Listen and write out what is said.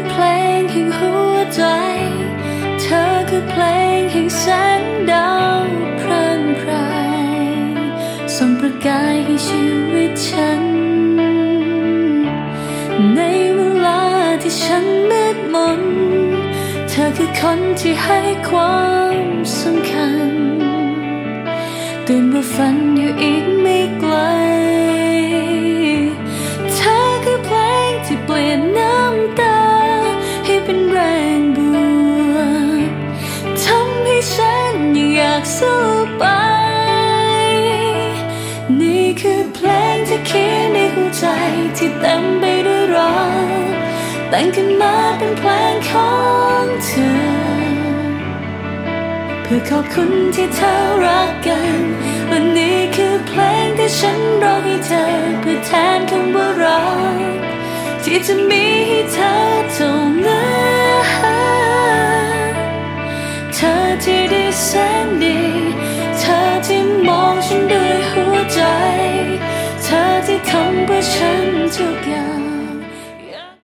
คือเพลงแห่งหัวใจ เธอคือเพลงแห่งแสงดาวพรางพรายส่งประกายให้ชีวิตฉัน ในเวลาที่ฉันมืดมน เธอคือคนที่ให้ความสำคัญ ตื่นว่าฝันอยู่อีกไม่ อยากสู้ไป นี่คือเพลงที่เขียนในหัวใจที่เต็มไปด้วยรักแต่งขึ้นมาเป็นเพลงของเธอ เพื่อขอบคุณที่เธอรักกันและนี่คือเพลงที่ฉันร้องให้เธอ เพื่อแทนคำว่ารักที่จะมีให้เธอเท่า ธอที่ดีแสนดี เธอที่มองฉันด้วยหัวใจ เธอที่ทำเพื่อฉันทุกอย่าง